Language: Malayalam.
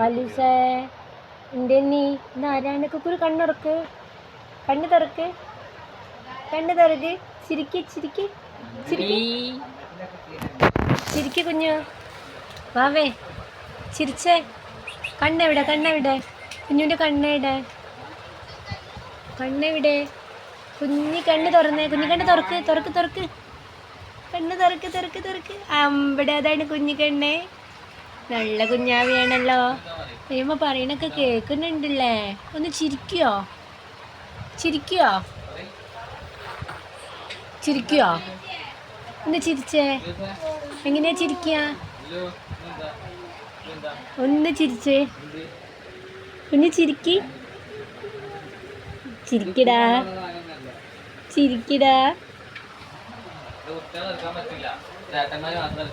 വലിസേ എന്റെ നീ ഇതാരാണ് കുക്കുരു കണ്ണുറക്ക് കണ്ണു തുറക്ക്. കണ്ണു തുറക്ക്. ചിരിക്ക് ചിരിക്ക്. ചിരിക്ക്. ചിരിക്ക് കുഞ്ഞു. വാവേ ചിരിച്ചേ. കണ്ണെവിടെ കണ്ണെവിടെ? കുഞ്ഞുവിന്റെ കണ്ണെവിടെ? കണ്ണെവിടെ? കുഞ്ഞി കണ്ണ് തുറന്നേ. കുഞ്ഞി കണ്ണ് തുറക്ക് തുറക്ക് തുറക്ക്. കണ്ണ് തുറക്ക് തുറക്ക് തുറക്ക്. അമ്പടെ അതാണ് കുഞ്ഞി കണ്ണേ. നല്ല കുഞ്ഞാവിയാണല്ലോ. അയ്യമ്മ പറയണൊക്കെ കേൾക്കുന്നുണ്ടല്ലേ? ഒന്ന് ചിരിക്കോ? ചിരിക്കോ? ചിരിക്കോ? ഒന്ന് ചിരിച്ചേ. എങ്ങനെയാ ചിരിക്ക? ഒന്ന് ചിരിച്ചേ. ഒന്ന് ചിരിക്കി. ചിരിക്കടാ. ചിരിക്കടാ. ചേട്ടന്മാര് മാത്രം